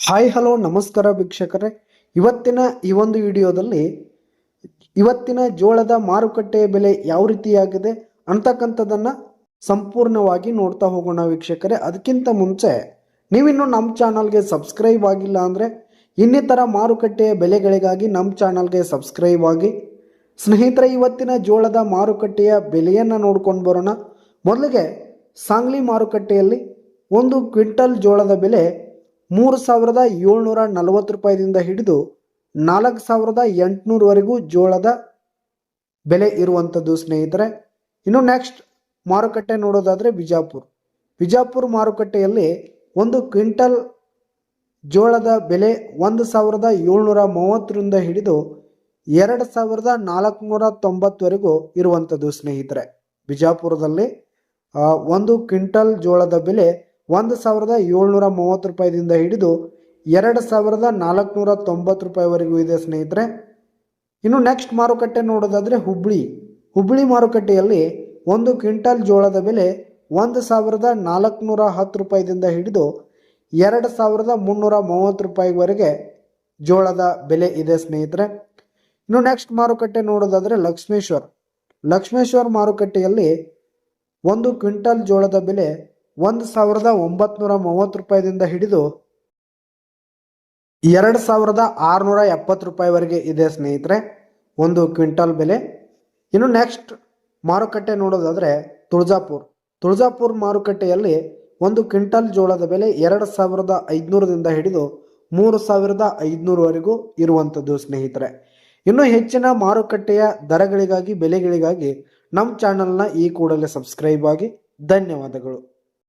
Hi hello ನಮಸ್ಕಾರ ವೀಕ್ಷಕರೇ. ಇವತ್ತಿನ ಈ ಒಂದು ವಿಡಿಯೋದಲ್ಲಿ ಇವತ್ತಿನ ಜೋಳದ ಮಾರುಕಟ್ಟೆಯ ಬೆಲೆ ಯಾವ ರೀತಿಯಾಗಿದೆ ಅಂತಕ್ಕಂಥದ್ದನ್ನು ಸಂಪೂರ್ಣವಾಗಿ ನೋಡ್ತಾ ಹೋಗೋಣ ವೀಕ್ಷಕರೇ. ಅದಕ್ಕಿಂತ ಮುಂಚೆ ನೀವಿನ್ನು ನಮ್ಮ ಚಾನಲ್ಗೆ ಸಬ್ಸ್ಕ್ರೈಬ್ ಆಗಿಲ್ಲ ಅಂದರೆ ಇನ್ನಿತರ ಮಾರುಕಟ್ಟೆಯ ಬೆಲೆಗಳಿಗಾಗಿ ನಮ್ಮ ಚಾನಲ್ಗೆ ಸಬ್ಸ್ಕ್ರೈಬ್ ಆಗಿ. ಸ್ನೇಹಿತರೆ, ಇವತ್ತಿನ ಜೋಳದ ಮಾರುಕಟ್ಟೆಯ ಬೆಲೆಯನ್ನು ನೋಡ್ಕೊಂಡು ಬರೋಣ. ಮೊದಲಿಗೆ ಸಾಂಗ್ಲಿ ಮಾರುಕಟ್ಟೆಯಲ್ಲಿ ಒಂದು ಕ್ವಿಂಟಲ್ ಜೋಳದ ಬೆಲೆ ಮೂರು ಸಾವಿರದ ಏಳ್ನೂರ ನಲವತ್ತು ರೂಪಾಯಿದಿಂದ ಹಿಡಿದು ನಾಲ್ಕು ಸಾವಿರದ ಎಂಟುನೂರವರೆಗೂ ಜೋಳದ ಬೆಲೆ ಇರುವಂಥದ್ದು ಸ್ನೇಹಿತರೆ. ಇನ್ನು ನೆಕ್ಸ್ಟ್ ಮಾರುಕಟ್ಟೆ ನೋಡೋದಾದರೆ ಬಿಜಾಪುರ್. ಬಿಜಾಪುರ್ ಮಾರುಕಟ್ಟೆಯಲ್ಲಿ ಒಂದು ಕ್ವಿಂಟಲ್ ಜೋಳದ ಬೆಲೆ ಒಂದು ಸಾವಿರದ ಏಳ್ನೂರ ಮೂವತ್ತರಿಂದ ಹಿಡಿದು ಎರಡು ಸಾವಿರದ ನಾಲ್ಕುನೂರ ತೊಂಬತ್ತವರೆಗೂ ಇರುವಂಥದ್ದು ಸ್ನೇಹಿತರೆ. ಬಿಜಾಪುರದಲ್ಲಿ ಒಂದು ಕ್ವಿಂಟಲ್ ಜೋಳದ ಬೆಲೆ ಒಂದು ಸಾವಿರದ ಏಳ್ನೂರ ಮೂವತ್ತು ರೂಪಾಯಿದಿಂದ ಹಿಡಿದು ಎರಡು ಸಾವಿರದ ನಾಲ್ಕುನೂರ ತೊಂಬತ್ತು ರೂಪಾಯಿವರೆಗೂ ಇದೆ, ಸ್ನೇಹಿತರೆ. ಇನ್ನು ನೆಕ್ಸ್ಟ್ ಮಾರುಕಟ್ಟೆ ನೋಡೋದಾದರೆ ಹುಬ್ಬಳ್ಳಿ ಹುಬ್ಬಳ್ಳಿ ಮಾರುಕಟ್ಟೆಯಲ್ಲಿ ಒಂದು ಕ್ವಿಂಟಲ್ ಜೋಳದ ಬೆಲೆ ಒಂದು ಸಾವಿರದ ನಾಲ್ಕುನೂರ ಹತ್ತು ರೂಪಾಯಿದಿಂದ ಹಿಡಿದು ಎರಡು ಸಾವಿರದ ಮುನ್ನೂರ ಮೂವತ್ತು ರೂಪಾಯಿವರೆಗೆ ಜೋಳದ ಬೆಲೆ ಇದೆ, ಸ್ನೇಹಿತರೆ. ಇನ್ನು ನೆಕ್ಸ್ಟ್ ಮಾರುಕಟ್ಟೆ ನೋಡೋದಾದರೆ ಲಕ್ಷ್ಮೇಶ್ವರ್. ಲಕ್ಷ್ಮೇಶ್ವರ್ ಮಾರುಕಟ್ಟೆಯಲ್ಲಿ ಒಂದು ಕ್ವಿಂಟಲ್ ಜೋಳದ ಬೆಲೆ ಒಂದು ಸಾವಿರದ ಒಂಬತ್ನೂರ ಮೂವತ್ತು ರೂಪಾಯಿದಿಂದ ಹಿಡಿದು ಎರಡು ಸಾವಿರದ ಆರುನೂರ ಎಪ್ಪತ್ತು ರೂಪಾಯಿವರೆಗೆ ಇದೆ, ಸ್ನೇಹಿತರೆ. ಒಂದು ಕ್ವಿಂಟಲ್ ಬೆಲೆ. ಇನ್ನು ನೆಕ್ಸ್ಟ್ ಮಾರುಕಟ್ಟೆ ನೋಡೋದಾದರೆ ತುಳಜಾಪುರ್. ತುಳಜಾಪುರ್ ಮಾರುಕಟ್ಟೆಯಲ್ಲಿ ಒಂದು ಕ್ವಿಂಟಲ್ ಜೋಳದ ಬೆಲೆ ಎರಡು ಸಾವಿರದ ಐದುನೂರದಿಂದ ಹಿಡಿದು ಮೂರು ಸಾವಿರದ ಐದುನೂರವರೆಗೂ ಇರುವಂಥದ್ದು, ಸ್ನೇಹಿತರೆ. ಇನ್ನು ಹೆಚ್ಚಿನ ಮಾರುಕಟ್ಟೆಯ ದರಗಳಿಗಾಗಿ, ಬೆಲೆಗಳಿಗಾಗಿ ನಮ್ಮ ಚಾನಲ್ನ ಈ ಕೂಡಲೇ ಸಬ್ಸ್ಕ್ರೈಬ್ ಆಗಿ ಧನ್ಯವಾದಗಳು.